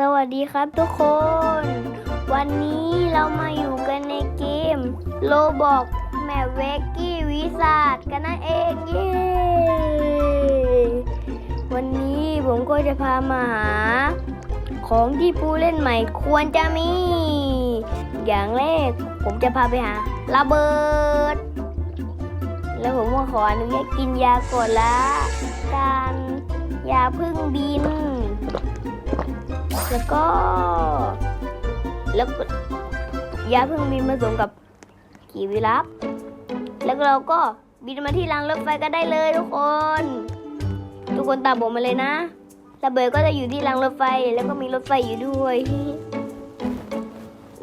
สวัสดีครับทุกคน วันนี้เรามาอยู่กันในเกมโลบอกแมวเวกกี้วิสาดกันนั่นเองเย้วันนี้ผมก็จะพามาหา ของที่ผู้เล่นใหม่ควรจะมี อย่างแรกผมจะพาไปหาระเบิด แล้วผมก็ขออนุญาตกินยาก่อนละการยาพึ่งบิน แล้วก็ แล้วก็ยาพึ่งบินผสมกับกีวิรับ แล้วเราก็บินมาที่รางรถไฟก็ได้เลยทุกคน ทุกคนตามผมมาเลยนะระเบิดก็จะอยู่ที่รางรถไฟแล้วก็มีรถไฟอยู่ด้วย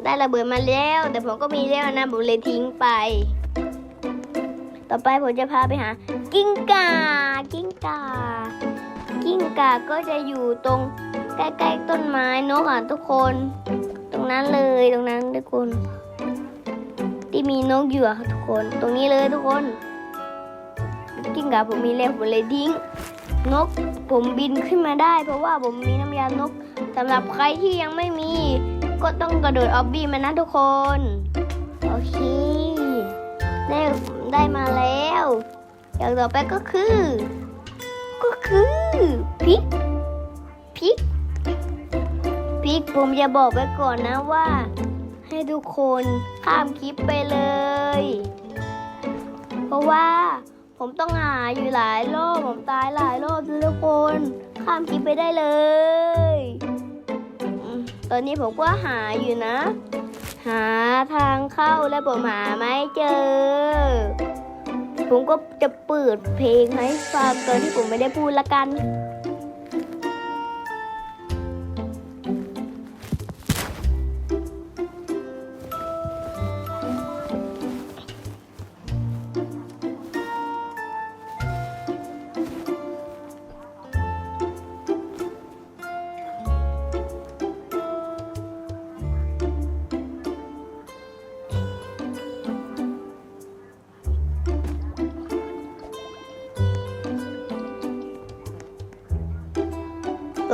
ได้ระเบิดมาแล้ว แต่ผมก็มีแล้วนะผมเลยทิ้งไป ต่อไปผมจะพาไปหา กิ้งก่ากิ้งก่ากิ้งก่าก็จะอยู่ตรง ใกล้ๆต้นไม้นกอะทุกคน ตรงนั้นเลยตรงนั้นทุกคน ที่มีนกอยู่อะทุกคน ตรงนี้เลยทุกคนกิ้งก่าผมมีแล้วผมเลยทิ้งนกผมบินขึ้นมาได้ เพราะว่าผมมีน้ำยานกสำหรับใครที่ยังไม่มี ก็ต้องกระโดดออบบี้มานะทุกคน โอเคได้ได้มาแล้ว อย่างต่อไปก็คือ ก็คือพริกพริก พริกผมจะบอกไว้ก่อนนะว่า ให้ทุกคนข้ามคลิปไปเลย เพราะว่าผมต้องหาอยู่หลายรอบผมตายหลายรอบทุกคน ข้ามคลิปไปได้เลย ตอนนี้ผมก็หาอยู่นะ หาทางเข้าและผมหาไม่เจอ ผมก็จะเปิดเพลงให้ฟังตอนที่ผมไม่ได้พูดละกัน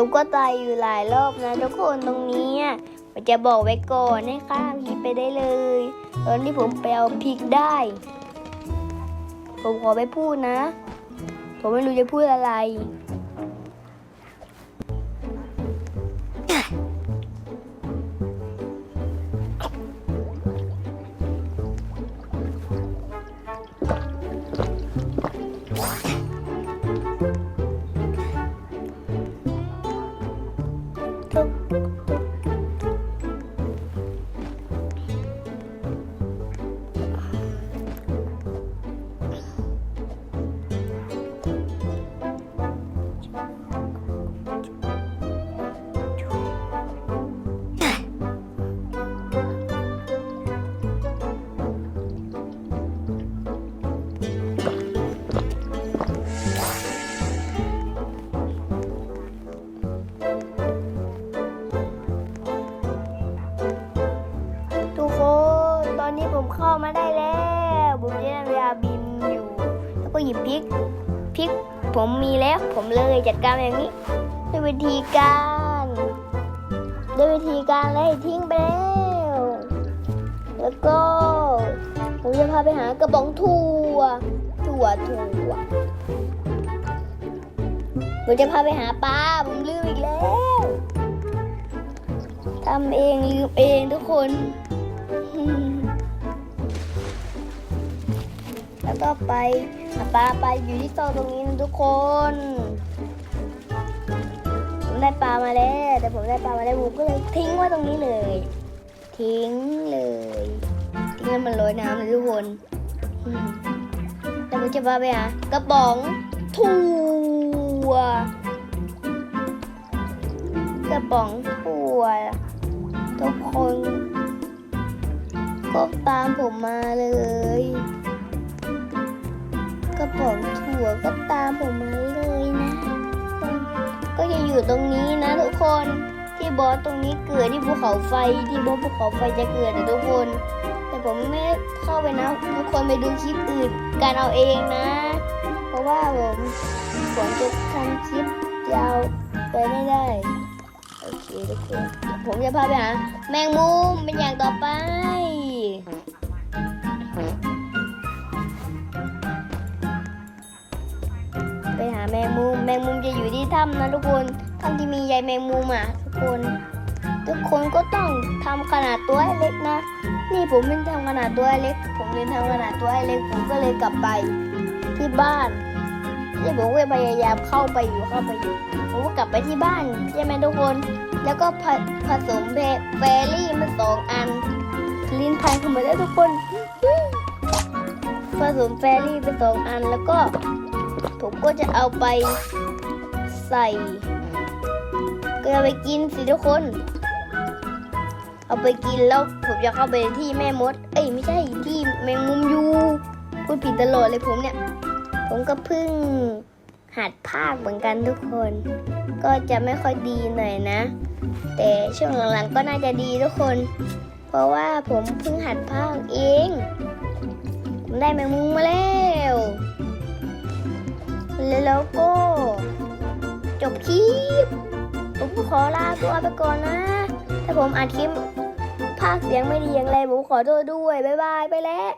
ผมก็ตายอยู่หลายรอบนะทุกคนตรงนี้อะผมจะบอกไว้ก่อนให้ข้ามคลิปไปได้เลย ตอนที่ผมไปเอาพริกได้ ผมขอไม่พูดนะ ผมไม่รู้จะพูดอะไร นี้ผมเข้ามาได้แล้วผมจะได้เวลาบินอยู่ แล้วก็หยิบพริกพริกผมมีแล้วผมเลยจัดการแบบนี้ด้วยวิธีการด้วยวิธีการเลยทิ้งไปแล้วแล้วก็ผมจะพาไปหากระป๋องถั่วถั่วถั่วผมจะพาไปหาปลาผมลืมอีกแล้วทำเองลืมเองทุกคน แล้วก็ไปปลาไปอยู่ที่โซนตรงนี้นะทุกคน ผมได้ปลามาแล้วแต่ผมได้ปลามาแล้วผมก็เลยทิ้งไว้ตรงนี้เลย ทิ้งเลยทิ้งแล้วมันลอยน้ำเลยทุกคนแต่ผมจะพาไปหากระป๋องถั่วกระป๋องถั่วทุกคนก็ตามผมมาเลย กระป๋องถั่วก็ตามผมมาเลยนะก็จะอยู่ตรงนี้นะทุกคนที่บอสตรงนี้เกิดที่ภูเขาไฟที่บอสภูเขาไฟจะเกิดนะทุกคน แต่ผมไม่เข้าไปนะทุกคนไปดูคลิปอื่นการเอาเองนะ เพราะว่าผมผมจะทำคลิปยาวไปไม่ได้โอเคทุกคนผมจะพาไปหาแมงมุมเป็นอย่างต่อไป แมงมุม แมงมุมจะอยู่ที่ถ้ำนะทุกคนถ้ำที่มีใยแมงมุมอะทุกคน ทุกคนก็ต้องทำขนาดตัวให้เล็กนะ นี่ผมเป็นทำขนาดตัวให้เล็ก ผมเรียนทำขนาดตัวให้เล็ก ผมก็เลยกลับไปที่บ้านนี่ผมก็พยายามเข้าไปอยู่เข้าไปอยู่ ผมก็กลับไปที่บ้านใช่ไหมทุกคน แล้วก็ผผสมเบเฟรี่มาสองอัน ลิ้นพันเข้ามาแล้วทุกคนผสมแฟรี่ไปสองอันแล้วก็ ผมก็จะเอาไปใส่ก็เอาไปกินสิทุกคน เอาไปกินแล้วผมจะเข้าไปที่แม่มด เอ้ยไม่ใช่ที่แมงมุมยูพูดผิดตลอดเลยผมเนี่ย ผมก็เพิ่งหัดภาคเหมือนกันทุกคน ก็จะไม่ค่อยดีหน่อยนะ แต่ช่วงหลังๆก็น่าจะดีทุกคน เพราะว่าผมเพิ่งหัดภาคเอง ผมได้แมงมุมมาแล้ว แล้วก็จบคลิป ผมขอลาตัวไปก่อนนะ ถ้าผมอัดคลิปภาคเสียงไม่ดีอย่างไรผมขอโทษด้วย บ๊ายบาย ไปแล้ว